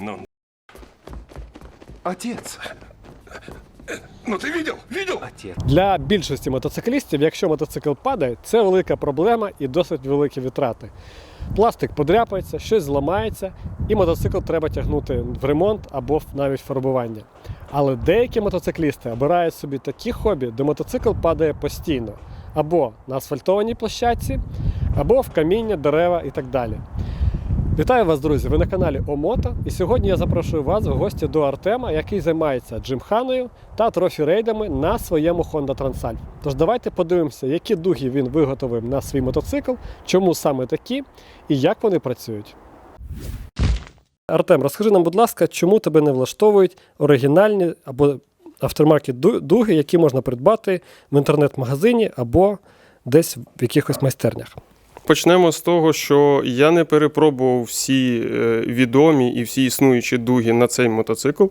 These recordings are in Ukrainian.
Ну, отец. Ну ты видел? Видел? Отец. Для більшості мотоциклістів, якщо мотоцикл падає, це велика проблема і досить великі витрати. Пластик подряпається, щось зламається, і мотоцикл треба тягнути в ремонт або в- навіть в фарбування. Але деякі мотоциклісти обирають собі такі хобі, де мотоцикл падає постійно, або на асфальтованій площадці, або в каміння, дерева і так далі. Вітаю вас, друзі! Ви на каналі Омото. І сьогодні я запрошую вас в гості до Артема, який займається джимханою та трофі-рейдами на своєму Honda Transalp. Тож давайте подивимося, які дуги він виготовив на свій мотоцикл, чому саме такі і як вони працюють. Артем, розкажи нам, будь ласка, чому тебе не влаштовують оригінальні або автомаркет дуги, які можна придбати в інтернет-магазині або десь в якихось майстернях. Почнемо з того, що я не перепробував всі е, відомі і всі існуючі дуги на цей мотоцикл.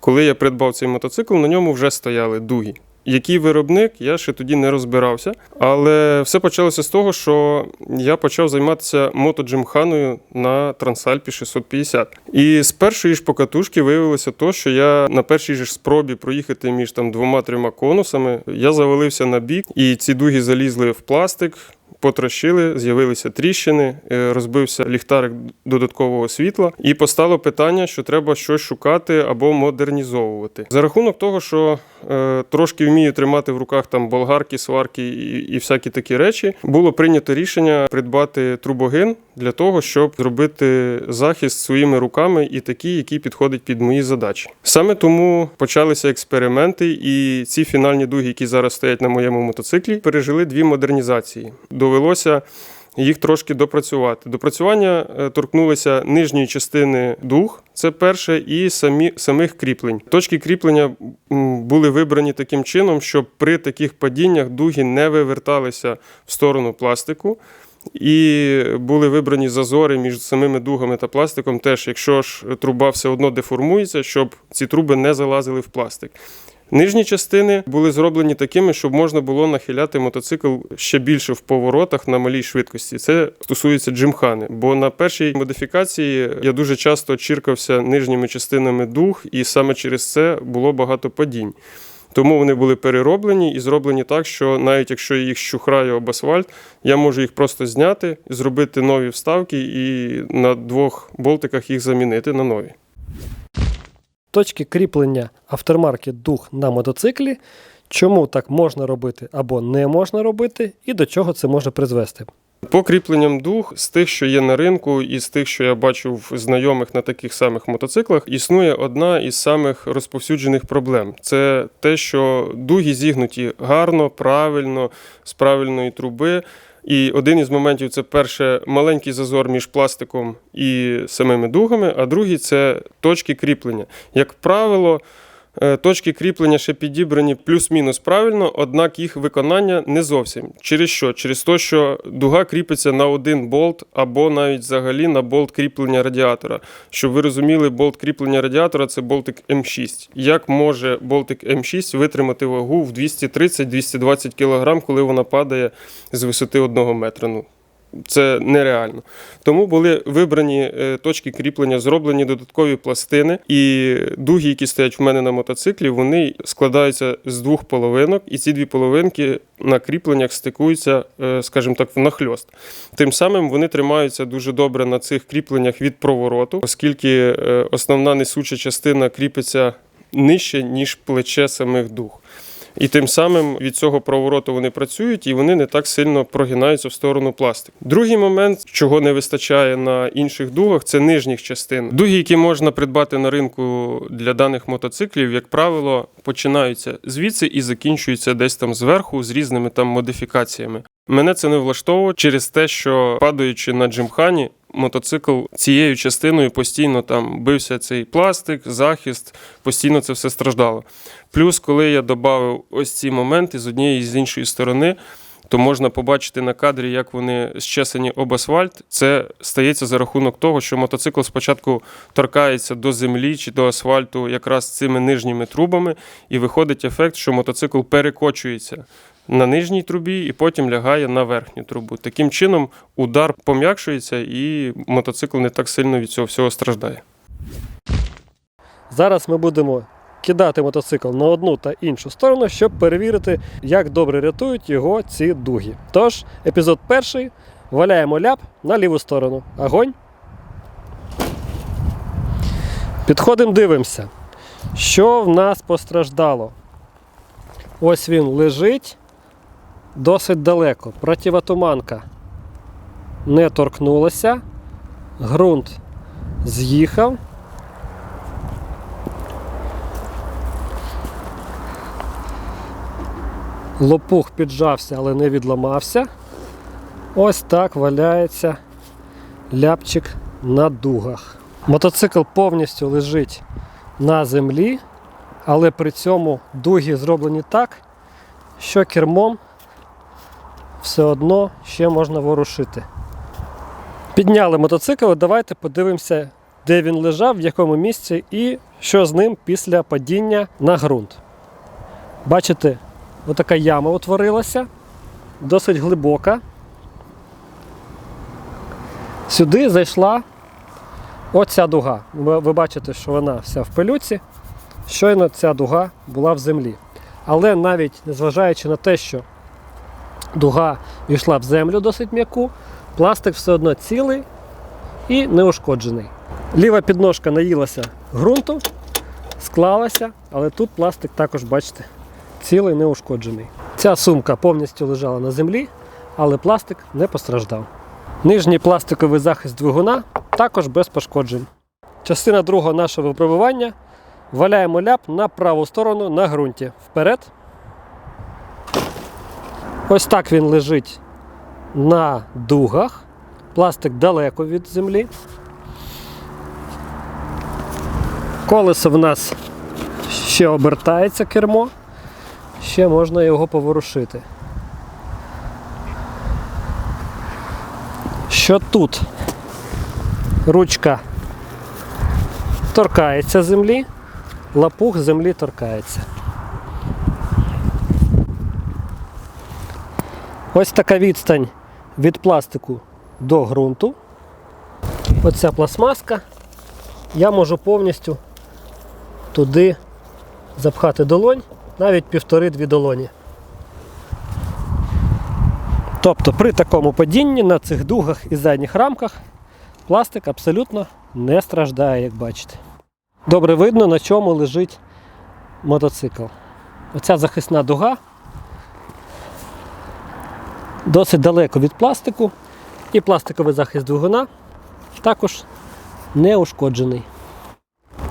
Коли я придбав цей мотоцикл, на ньому вже стояли дуги. Який виробник, я ще тоді не розбирався. Але все почалося з того, що я почав займатися мотоджимханою на Трансальпі 650. І з першої ж покатушки виявилося то, що я на першій ж спробі проїхати між там двома-трьома конусами, я завалився на бік, і ці дуги залізли в пластик. Потрощили, з'явилися тріщини, е, розбився ліхтарик додаткового світла, і постало питання, що треба щось шукати або модернізовувати. За рахунок того, що е, трошки вмію тримати в руках там болгарки, сварки і, і всякі такі речі, було прийнято рішення придбати трубогин для того, щоб зробити захист своїми руками і такий, який підходить під мої задачі. Саме тому почалися експерименти, і ці фінальні дуги, які зараз стоять на моєму мотоциклі, пережили дві модернізації. Довелося їх трошки допрацювати. Допрацювання е, торкнулися нижньої частини дуг, це перше, і самі, самих кріплень. Точки кріплення були вибрані таким чином, щоб при таких падіннях дуги не виверталися в сторону пластику. І були вибрані зазори між самими дугами та пластиком. Теж, якщо ж труба все одно деформується, щоб ці труби не залазили в пластик. Нижні частини були зроблені такими, щоб можна було нахиляти мотоцикл ще більше в поворотах на малій швидкості. Це стосується джимхани. Бо на першій модифікації я дуже часто чіркався нижніми частинами дуг, і саме через це було багато падінь. Тому вони були перероблені і зроблені так, що навіть якщо я їх щухраю об асфальт, я можу їх просто зняти, зробити нові вставки і на двох болтиках їх замінити на нові. Точки кріплення автомаркет дух на мотоциклі, чому так можна робити або не можна робити, і до чого це може призвести. По кріпленням дуг з тих, що є на ринку, і з тих, що я бачу в знайомих на таких самих мотоциклах, існує одна із самих розповсюджених проблем. Це те, що дуги зігнуті гарно, правильно, з правильної труби. І один із моментів це перше маленький зазор між пластиком і самими дугами, а другий це точки кріплення. Як правило, точки кріплення ще підібрані плюс-мінус правильно, однак їх виконання не зовсім. Через що? Через те, що дуга кріпиться на один болт або навіть взагалі на болт кріплення радіатора. Щоб ви розуміли, болт кріплення радіатора це болтик М6. Як може болтик М6 витримати вагу в 230-220 кг, коли вона падає з висоти 1 метра? Ну, це нереально. Тому були вибрані е, точки кріплення, зроблені додаткові пластини, і дуги, які стоять в мене на мотоциклі, вони складаються з двох половинок, і ці дві половинки на кріпленнях стикуються, е, скажімо так, в нахльост. Тим самим вони тримаються дуже добре на цих кріпленнях від провороту, оскільки е, основна несуча частина кріпиться нижче, ніж плече самих дуг. І тим самим від цього провороту вони працюють і вони не так сильно прогинаються в сторону пластику. Другий момент, чого не вистачає на інших дугах, це нижніх частин. Дуги, які можна придбати на ринку для даних мотоциклів, як правило, починаються звідси і закінчуються десь там зверху з різними там модифікаціями. Мене це не влаштовує через те, що падаючи на джимхані, мотоцикл цією частиною постійно там бився цей пластик, захист, постійно це все страждало. Плюс, коли я додав ось ці моменти з однієї і з іншої сторони, то можна побачити на кадрі, як вони щесані об асфальт. Це стається за рахунок того, що мотоцикл спочатку торкається до землі чи до асфальту якраз цими нижніми трубами, і виходить ефект, що мотоцикл перекочується на нижній трубі і потім лягає на верхню трубу. Таким чином удар пом'якшується, і мотоцикл не так сильно від цього всього страждає. Зараз ми будемо кидати мотоцикл на одну та іншу сторону, щоб перевірити, як добре рятують його ці дуги. Тож, епізод перший. Валяємо ляп на ліву сторону. Огонь. Підходимо, дивимося. Що в нас постраждало? Ось він лежить досить далеко. Противотуманка не торкнулася. Ґрунт з'їхав. Лопух піджався, але не відламався. Ось так валяється ляпчик на дугах. Мотоцикл повністю лежить на землі, але при цьому дуги зроблені так, що кермом все одно ще можна ворушити. Підняли мотоцикл, давайте подивимося, де він лежав, в якому місці і що з ним після падіння на ґрунт. Бачите, отака яма утворилася, досить глибока. Сюди зайшла оця дуга. Ви бачите, що вона вся в пилюці. Щойно ця дуга була в землі. Але навіть незважаючи на те, що дуга війшла в землю досить м'яку, пластик все одно цілий і неушкоджений. Ліва підножка наїлася ґрунту, склалася, але тут пластик також, бачите, цілий неушкоджений. Ця сумка повністю лежала на землі, але пластик не постраждав. Нижній пластиковий захист двигуна також без пошкоджень. Частина другого нашого випробування. Валяємо ляп на праву сторону на ґрунті. Вперед. Ось так він лежить на дугах. Пластик далеко від землі. Колесо в нас ще обертається кермо. Ще можна його поворушити. Що тут? Ручка торкається землі, лапух землі торкається. Ось така відстань від пластику до ґрунту. Оця пластмаска. Я можу повністю туди запхати долонь, навіть півтори-дві долоні. Тобто при такому падінні на цих дугах і задніх рамках пластик абсолютно не страждає, як бачите. Добре видно, на чому лежить мотоцикл. Оця захисна дуга досить далеко від пластику, і пластиковий захист двигуна також не ушкоджений.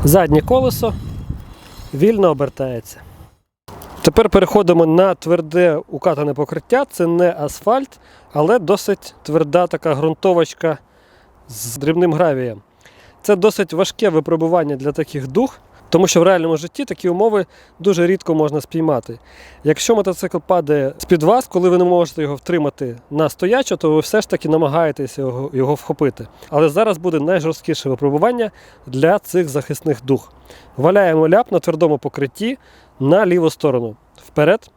Заднє колесо вільно обертається. Тепер переходимо на тверде укатане покриття. Це не асфальт, але досить тверда така ґрунтовочка з дрібним гравієм. Це досить важке випробування для таких дуг, тому що в реальному житті такі умови дуже рідко можна спіймати. Якщо мотоцикл падає з-під вас, коли ви не можете його втримати на стоячо, то ви все ж таки намагаєтеся його, його вхопити. Але зараз буде найжорсткіше випробування для цих захисних дуг. Валяємо ляп на твердому покритті на ліву сторону. Вперед.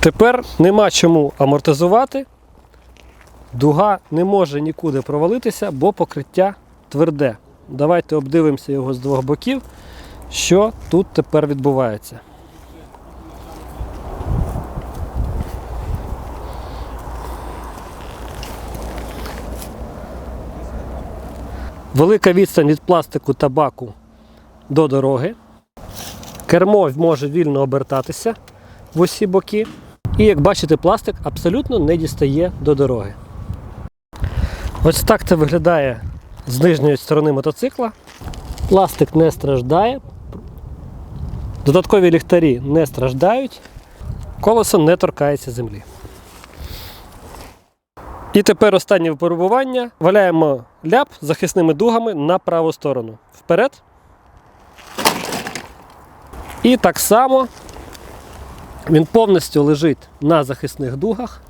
Тепер нема чому амортизувати. Дуга не може нікуди провалитися, бо покриття тверде. Давайте обдивимося його з двох боків, що тут тепер відбувається. Велика відстань від пластику та баку до дороги. Кермо може вільно обертатися в усі боки. І як бачите, пластик абсолютно не дістає до дороги. Ось так це виглядає з нижньої сторони мотоцикла. Пластик не страждає. Додаткові ліхтарі не страждають. Колесо не торкається землі. І тепер останнє випробування. Валяємо ляп захисними дугами на праву сторону. Вперед. І так само він повністю лежить на захисних дугах.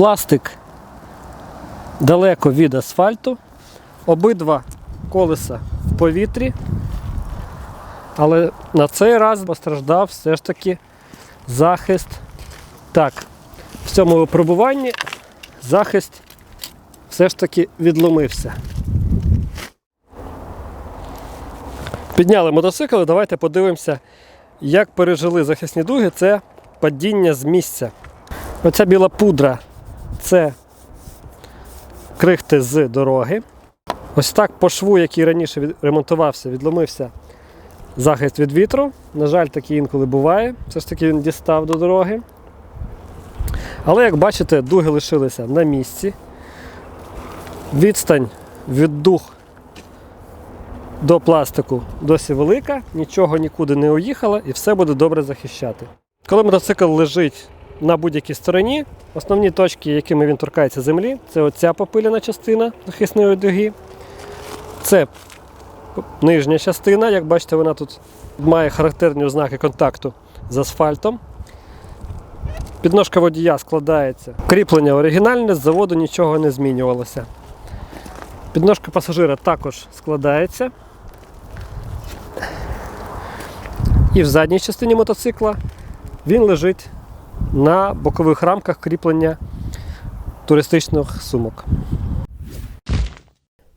Пластик далеко від асфальту, обидва колеса в повітрі, але на цей раз постраждав все ж таки захист. Так, в цьому випробуванні захист все ж таки відломився. Підняли мотоцикл, давайте подивимося, як пережили захисні дуги це падіння з місця. Оця біла пудра це крихти з дороги. Ось так по шву, який раніше від- ремонтувався, відломився захист від вітру. На жаль, таке інколи буває. Все ж таки він дістав до дороги. Але як бачите, дуги лишилися на місці. Відстань від дуг до пластику досі велика, нічого нікуди не уїхало і все буде добре захищати. Коли мотоцикл лежить на будь-якій стороні, основні точки, якими він торкається землі, це оця попиляна частина захисної дуги. Це нижня частина, як бачите, вона тут має характерні ознаки контакту з асфальтом. Підножка водія складається. Кріплення оригінальне, з заводу нічого не змінювалося. Підножка пасажира також складається. І в задній частині мотоцикла він лежить на бокових рамках кріплення туристичних сумок.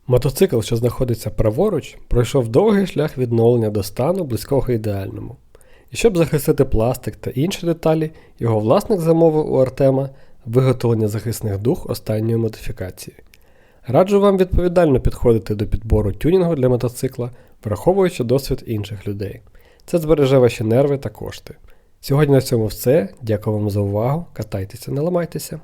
Мотоцикл, що знаходиться праворуч, пройшов довгий шлях відновлення до стану близького ідеальному. І щоб захистити пластик та інші деталі, його власник замовив у Артема виготовлення захисних дух останньої модифікації. Раджу вам відповідально підходити до підбору тюнінгу для мотоцикла, враховуючи досвід інших людей. Це збереже ваші нерви та кошти. Сьогодні на цьому все. Дякую вам за увагу. Катайтеся, не ламайтеся.